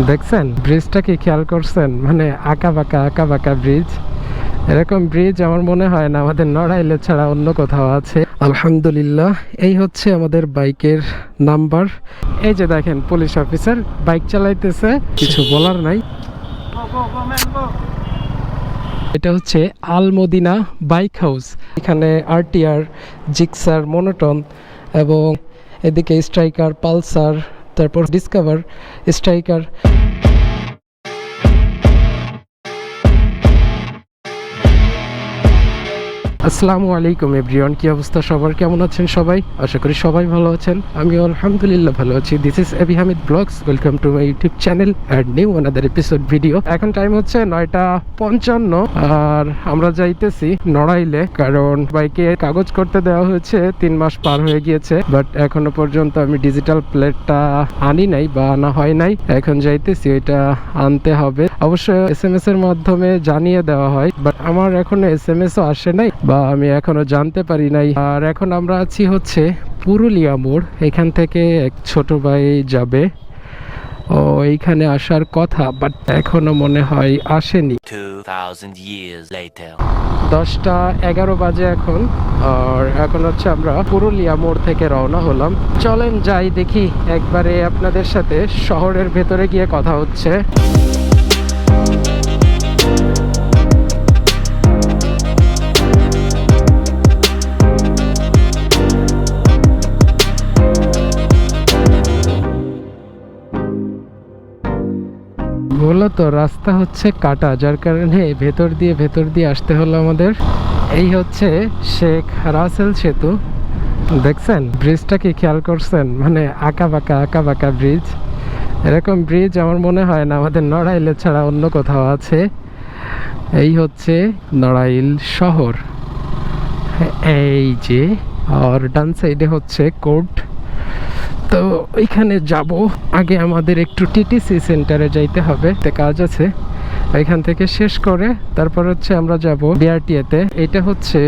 দেখছেন? ব্রিজটা কি খেয়াল করছেন? মানে আঁকা বাঁকা আঁকা বাঁকা ব্রিজ এরকম ব্রিজ আমার মনে হয় না আমাদের নড়াইলে ছাড়া অন্য কোথাও আছে। আলহামদুলিল্লাহ, এই হচ্ছে আমাদের বাইকের নাম্বার। এই যে দেখেন পুলিশ অফিসার বাইক চালাইতেছে, কিছু বলার নাই। এটা হচ্ছে আলমদিনা বাইক হাউস। এখানে আরটিআর জিক্সার, মনোটন এবং এদিকে স্ট্রাইকার, পালসার তারপর ডিসকভার স্ট্রাইকার আসসালামু আলাইকুম এভরিওয়ান, কি অবস্থা সবার? কেমন আছেন সবাই? আশা করি সবাই ভালো আছেন। আমি আলহামদুলিল্লাহ ভালো আছি। This is AB Hamid blogs welcome to my YouTube channel and new another episode video এখন টাইম হচ্ছে নয়টা পঞ্চান্ন, আর আমরা যাইতেছি নড়াইলে, কারণ বাইকে কাগজ করতে দেওয়া হয়েছে, তিন মাস পার হয়ে গিয়েছে বাট এখনও পর্যন্ত আমি ডিজিটাল প্লেটটা আনি নাই বা আনা হয় নাই। এখন যাইতেছি ওইটা আনতে হবে। অবশ্য এস এম এস এর মাধ্যমে জানিয়ে দেওয়া হয় বাট আমার এখনও এস এম এস ও আসে নাই বা আমি এখনও জানতে পারি নাই। আর এখন আমরা আছি হচ্ছে পুরুলিয়া মোড়। এখান থেকে এক ছোট ভাই যাবে। ও এইখানে আসার কথা বাট এখনও মনে হয় আসেনি। 2,000 years later. দশটা এগারো বাজে এখন। আর এখন হচ্ছে আমরা পুরুলিয়া মোড় থেকে রওনা হলাম। চলেন যাই দেখি একবারে আপনাদের সাথে শহরের ভেতরে গিয়ে কথা হচ্ছে। মূলত রাস্তা হচ্ছে কাটা, যার কারণে ভেতর দিয়ে ভেতর দিয়ে আসতে হলো আমাদের। এই হচ্ছে শেখ রাসেল সেতু। দেখছেন? ব্রিজটা কি খেয়াল করছেন? মানে আঁকা বাঁকা আঁকা বাঁকা ব্রিজ এরকম ব্রিজ আমার মনে হয় না আমাদের নড়াইলে ছাড়া অন্য কোথাও আছে। এই হচ্ছে নড়াইল শহর। এই যে, আর ডান সাইডে হচ্ছে কোর্ট। তো ওইখানে যাব। আগে আমাদের একটু টিটিসি সেন্টারে যাইতে হবে। তে কাজ আছে। এখান থেকে শেষ করে তারপর হচ্ছে আমরা যাব বিআরটিএতে এটা হচ্ছে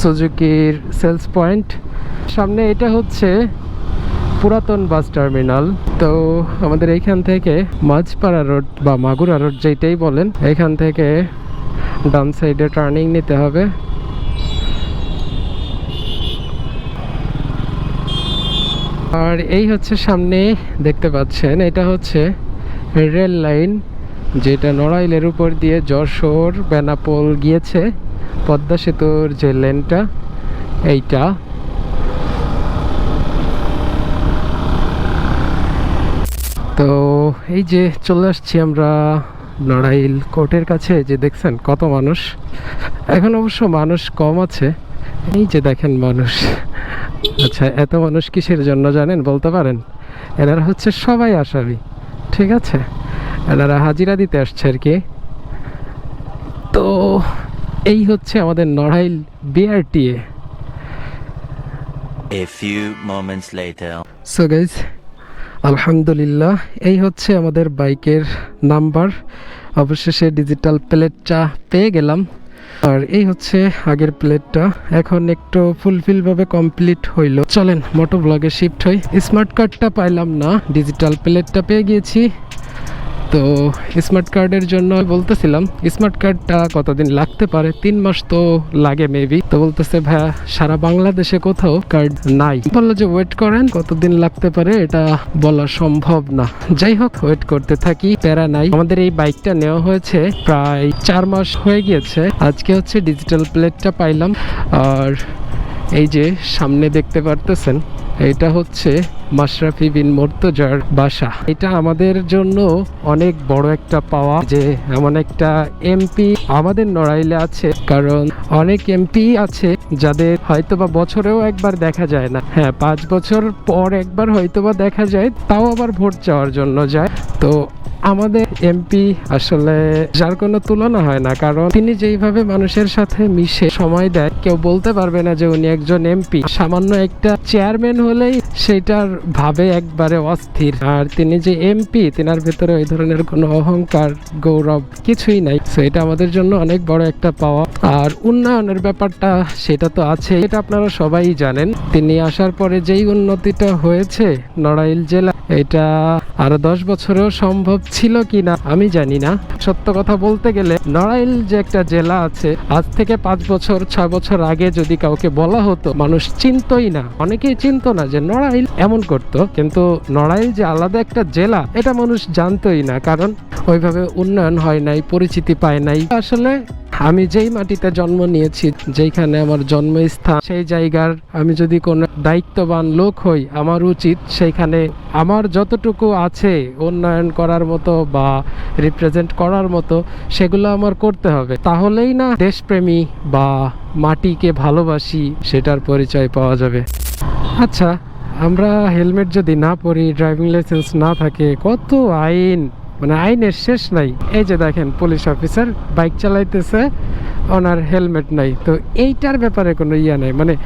সুজুকির সেলস পয়েন্ট সামনে এটা হচ্ছে পুরাতন বাস টার্মিনাল। তো আমাদের এইখান থেকে মাঝপাড়া রোড বা মাগুরা রোড যেটাই বলেন, এখান থেকে ডান সাইডে টার্নিং নিতে হবে। আর এই হচ্ছে সামনে দেখতে পাচ্ছেন, এটা হচ্ছে রেল লাইন, যেটা নড়াইলের উপর দিয়ে যশোর, বেনাপোল গিয়েছে, পদ্মা সেতুর যে লেনটা এইটা। তো এই যে চলে আসছি আমরা নড়াইল কোর্টের কাছে যে দেখছেন কত মানুষ। এখন অবশ্য মানুষ কম আছে। এই যে দেখেন মানুষ। আচ্ছা এত মানুষ কিসের জন্য জানেন? বলতে পারেন। এনারা হচ্ছে সবাই আসামি ঠিক আছে? এনারা হাজিরা দিতে আসছে আর কি। তো এই হচ্ছে আমাদের Narail BRTA. A few moments later. So guys আলহামদুলিল্লাহ এই হচ্ছে আমাদের বাইকের নাম্বার। অবশেষে ডিজিটাল প্লেটটা পেয়ে গেলাম। আর এই হচ্ছে আগের প্লেটটা। এখন একটু ফুলফিল ভাবে কমপ্লিট হইল। চলেন, মোটো ব্লগে শিফট হই। স্মার্ট কার্ডটা পাইলাম না, ডিজিটাল প্লেটটা পেয়ে গিয়েছি। তো স্মার্ট কার্ডের জন্য বলতেছিলাম স্মার্ট কার্ডটা কতদিন লাগতে পারে? তিন মাস তো লাগে মেবি তো বলতেছে, ভাইয়া, সারা বাংলাদেশে কোথাও কার্ড নাই। বলল যে ওয়েট করেন, কতদিন লাগতে পারে? এটা বলা সম্ভব না। যাই হোক ওয়েট করতে থাকি, প্যারা নাই। আমাদের এই বাইকটা নেওয়া হয়েছে প্রায় চার মাস হয়ে গিয়েছে। আজকে হচ্ছে ডিজিটাল প্লেটটা পাইলাম। আর এই যে, সামনে দেখতে পারতেছেন এটা হচ্ছে মাশরাফি বিন মোর্তজার বাসা। এটা আমাদের জন্য অনেক বড় একটা পাওয়া যে এমন একটা এমপি আমাদের নড়াইলে আছে, কারণ অনেক এমপি আছে যাদের হয়তোবা বছরেও একবার দেখা যায় না। হ্যাঁ পাঁচ বছর পর একবার হয়তোবা দেখা যায়, তাও আবার ভোট চাওয়ার জন্য যায়। তো আমাদের এমপি আসলে যার কোনো তুলনা হয় না, কারণ তিনি যেইভাবে মানুষের সাথে মিশে সময় দেয়, কেউ বলতে পারবে না যে উনি একজন এমপি সামান্য একটা চেয়ারম্যান হলেই সেটার ভাবে একবারে অস্থির। আর তিনি যে এমপি তেনার ভেতরে ওই ধরনের কোনো অহংকার, গৌরব কিছুই নাই। তো এটা আমাদের জন্য অনেক বড় একটা পাওয়া। আর উন্নয়নের ব্যাপারটা সেটা তো আছে এটা আপনারা সবাই জানেন। তিনি আসার পরে যেই উন্নতিটা হয়েছে নড়াইল জেলা, এটা আরও দশ বছরেও সম্ভব ছিল কি না, আমি জানি না। সত্য কথা বলতে গেলে নড়াইল যে একটা জেলা আছে, আজ থেকে পাঁচ বছর, ছয় বছর আগে যদি কাউকে বলা হতো, মানুষ চিনতই না। অনেকেই চিনত না যে নড়াইল এমন করত, কিন্তু নড়াইল যে আলাদা একটা জেলা, এটা মানুষ জানতই না, কারণ ওইভাবে উন্নয়ন হয় নাই, পরিচিতি পায় নাই। আসলে আমি যেই মাটিতে জন্ম নিয়েছি, যেইখানে আমার জন্মস্থান, সেই জায়গার আমি যদি কোনো দায়িত্ববান লোক হই, আমার উচিত সেইখানে আমার যতটুকু আছে উন্নয়ন করার মতো বা রিপ্রেজেন্ট করার মতো, সেগুলো আমার করতে হবে। তাহলেই না দেশপ্রেমী বা মাটিকে ভালোবাসি, সেটার পরিচয় পাওয়া যাবে। আচ্ছা আমরা হেলমেট যদি না পরি ড্রাইভিং লাইসেন্স না থাকে, কত আইন মানে আইনের শেষ নাই। এই যে দেখেন পুলিশ অফিসার বাইক চালাইতেছে, ওনার হেলমেট নাই। তো এইটার ব্যাপারে কোনো ইয়া নেই। মানে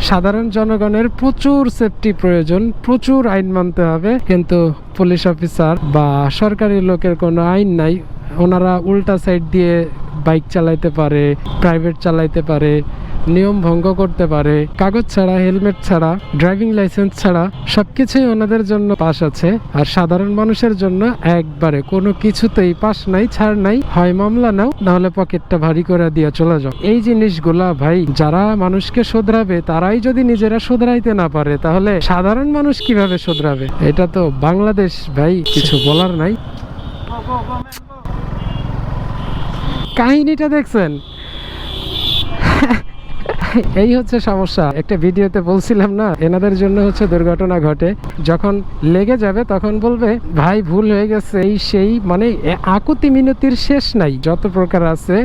সাধারণ জনগণের প্রচুর সেফটি প্রয়োজন, প্রচুর আইন মানতে হবে। কিন্তু পুলিশ অফিসার বা সরকারি লোকের কোনো আইন নাই। ওনারা উল্টা সাইড দিয়ে বাইক চালাইতে পারে প্রাইভেট চালাইতে পারে, নিয়ম ভঙ্গ করতে পারে, কাগজ ছাড়া হেলমেট ছাড়া ড্রাইভিং লাইসেন্স ছাড়া সবকিছুই ওনাদের জন্য পাস আছে। আর সাধারণ মানুষের জন্য একবারে কোনো কিছুতেই পাস নাই, ছাড় নাই, হয় মামলা নাও, নাহলে পকেটটা ভারী করে দিয়ে চলে যাও। এই জিনিসগুলা ভাই, যারা মানুষকে শোধরাবে, তারাই যদি নিজেরা শোধরাইতে না পারে, তাহলে সাধারণ মানুষ কীভাবে শোধরাবে? এটা তো বাংলাদেশ ভাই, কিছু বলার নাই। কাহিনীটা দেখছেন? এই হচ্ছে সমস্যা। একটা ভিডিওতে বলছিলাম না, এনাদের জন্য হচ্ছে দুর্ঘটনা ঘটে। যখন লেগে যাবে তখন বলবে, ভাই, ভুল হয়ে গেছে। এই সেই মানে আকুতি মিনতির শেষ নাই, যত প্রকার আছে।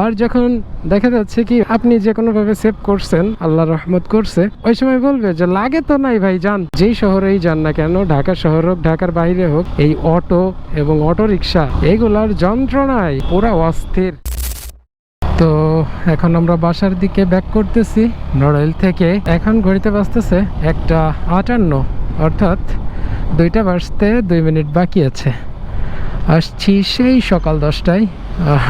আর যখন দেখা যাচ্ছে কি, আপনি যে কোনো ভাবে সেভ করছেন, আল্লাহ রহমত করছে, ওই সময় বলবে যে, লাগে তো নাই ভাই, যান। যেই শহরেই যান না কেন, ঢাকা শহর হোক, ঢাকার বাইরে হোক, এই অটো এবং অটো রিক্সা এগুলার যন্ত্রণায় পুরা অস্থির। তো এখন আমরা বাসার দিকে ব্যাক করতেছি। নড়াইল থেকে এখন ঘড়িতে বাঁচতেছে একটা আটান্ন, অর্থাৎ দুইটা বাজতে দুই মিনিট বাকি আছে। আসছি সেই সকাল দশটায়,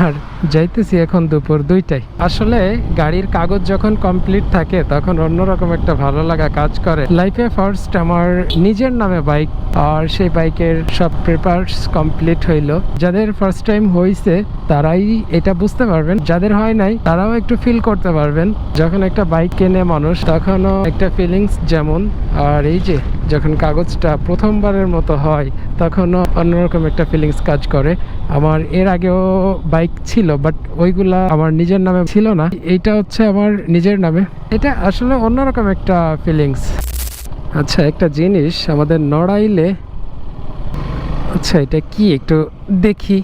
আর যাইতেছি এখন দুপুর দুইটায়। আসলে গাড়ির কাগজ যখন কমপ্লিট থাকে, তখন অন্যরকম একটা ভালো লাগা কাজ করে। লাইফে ফার্স্ট আমার নিজের নামে বাইক আর সেই বাইকের সব পেপারস কমপ্লিট হইল। যাদের ফার্স্ট টাইম হয়েছে তারাই এটা বুঝতে পারবেন। যাদের হয় নাই, তারাও একটু ফিল করতে পারবেন। যখন একটা বাইক কেনে মানুষ, তখনও একটা ফিলিংস যেমন। আর এই যে, যখন কাগজটা প্রথমবারের মতো হয়, তখনও অন্যরকম একটা ফিলিংস কাজ করে। আমার এর আগেও বাইক ছিল। বাট ওইগুলা আমার নিজের নামে ছিল না। এইটা হচ্ছে আমার নিজের নামে। এটা আসলে অন্যরকম একটা ফিলিংস আচ্ছা একটা জিনিস আমাদের নড়াইলে আচ্ছা এটা কি? একটু দেখি।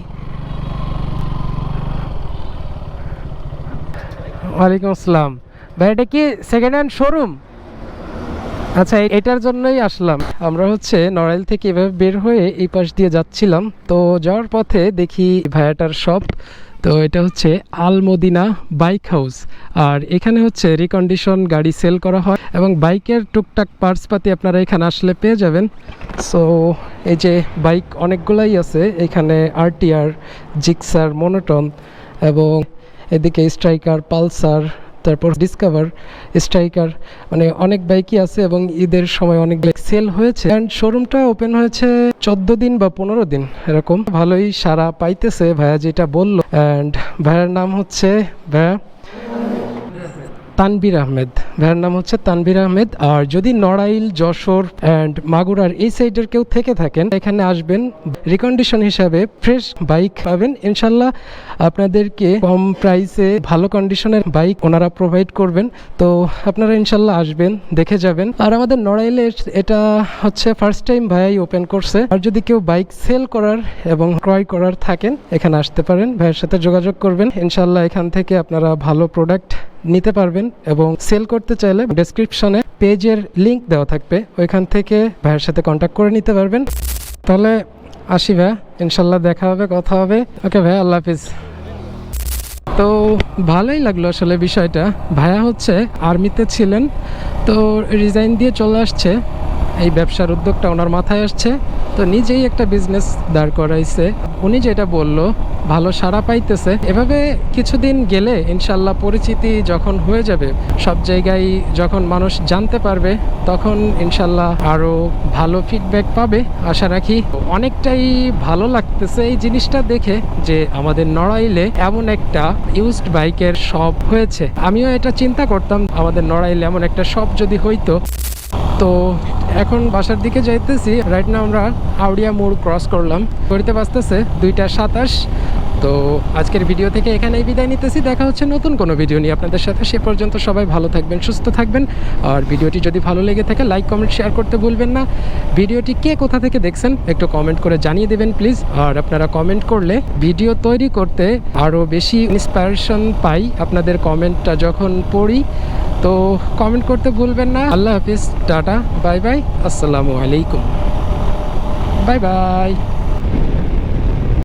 ওয়ালাইকুম আসসালাম। ভাই, এটা কি সেকেন্ড হ্যান্ড শোরুম আচ্ছা এটার জন্যই আসলাম। আমরা হচ্ছে নড়াইল থেকে এভাবে বের হয়ে এই পাশ দিয়ে যাচ্ছিলাম। তো যাওয়ার পথে দেখি ভায়াটার শপ তো এটা হচ্ছে আলমদিনা বাইক হাউস। আর এখানে হচ্ছে রিকন্ডিশন গাড়ি সেল করা হয় এবং বাইকের টুকটাক পার্টস পাতি আপনারা এখানে আসলে পেয়ে যাবেন। সো এই যে বাইক অনেকগুলাই আছে, এখানে আরটিআর জিক্সার মনোটন এবং এদিকে স্ট্রাইকার পালসার তারপর ডিসকভার স্ট্রাইকার মানে অনেক বাইকই আছে এবং ঈদের সময় অনেক বাইক সেল হয়েছে। অ্যান্ড শোরুমটা ওপেন হয়েছে চোদ্দ দিন বা পনেরো দিন, এরকম। ভালোই সারা পাইতেছে ভাইয়া যেটা বলল। অ্যান্ড ভাইয়ার নাম হচ্ছে ভাইয়া তানবির আহমেদ। ভাইয়ের নাম হচ্ছে তানভীর আহমেদ। আর যদি নড়াইল, যশোর অ্যান্ড মাগুরার এই সাইডের কেউ থেকে থাকেন, এখানে আসবেন। রিকন্ডিশন হিসাবে ফ্রেশ বাইক পাবেন। ইনশাল্লাহ আপনাদেরকে কম প্রাইসে ভালো কন্ডিশনের বাইক ওনারা প্রোভাইড করবেন। তো আপনারা ইনশাল্লাহ আসবেন, দেখে যাবেন। আর আমাদের নড়াইলে এটা হচ্ছে ফার্স্ট টাইম ভাইয়াই ওপেন করছে। আর যদি কেউ বাইক সেল করার এবং ক্রয় করার থাকেন, এখানে আসতে পারেন। ভাইয়ের সাথে যোগাযোগ করবেন। ইনশাল্লাহ এখান থেকে আপনারা ভালো প্রোডাক্ট নিতে পারবেন এবং সেল করতে চাইলে ডেসক্রিপশনে পেজের লিঙ্ক দেওয়া থাকবে। ওইখান থেকে ভাইয়ের সাথে কন্ট্যাক্ট করে নিতে পারবেন। তাহলে আসি ভাইয়া ইনশাল্লাহ দেখা হবে, কথা হবে। ওকে ভাই, আল্লাহ হাফিজ। তো ভালোই লাগল আসলে বিষয়টা। ভাইয়া হচ্ছে আর্মিতে ছিলেন, তো রিজাইন দিয়ে চলে আসছে। এই ব্যবসার উদ্যোগটা ওনার মাথায় আসছে। তো নিজেই একটা বিজনেস দাঁড় করাইছে। উনি যেটা বলল, ভালো সাড়া পাইতেছে। এভাবে কিছুদিন গেলে ইনশাল্লাহ পরিচিতি যখন হয়ে যাবে, সব জায়গায় যখন মানুষ জানতে পারবে, তখন ইনশাল্লাহ আরও ভালো ফিডব্যাক পাবে, আশা রাখি। অনেকটাই ভালো লাগতেছে এই জিনিসটা দেখে যে আমাদের নড়াইলে এমন একটা ইউজড বাইকের শপ হয়েছে। আমিও এটা চিন্তা করতাম, আমাদের নড়াইলে এমন একটা শপ যদি হইতো। তো এখন বাসার দিকে যাইতেছি। রাইট না আমরা আউডিয়া মোড় ক্রস করলাম। করতে বাঁচতেছে দুইটা সাতাশ। তো আজকের ভিডিও থেকে এখানেই বিদায় নিতেছি। দেখা হচ্ছে নতুন কোনো ভিডিও নিয়ে আপনাদের সাথে। সে পর্যন্ত সবাই ভালো থাকবেন, সুস্থ থাকবেন। আর ভিডিওটি যদি ভালো লেগে থাকে লাইক কমেন্ট শেয়ার করতে ভুলবেন না। ভিডিওটি কে কোথা থেকে দেখছেন, একটু কমেন্ট করে জানিয়ে দেবেন প্লিজ আর আপনারা কমেন্ট করলে ভিডিও তৈরি করতে আরও বেশি ইন্সপায়ারেশন পাই। আপনাদের কমেন্টটা যখন পড়ি তো কমেন্ট করতে ভুলবেন না। আল্লাহ হাফিজ টাটা বাই বাই আসসালামু আলাইকুম। Bye bye.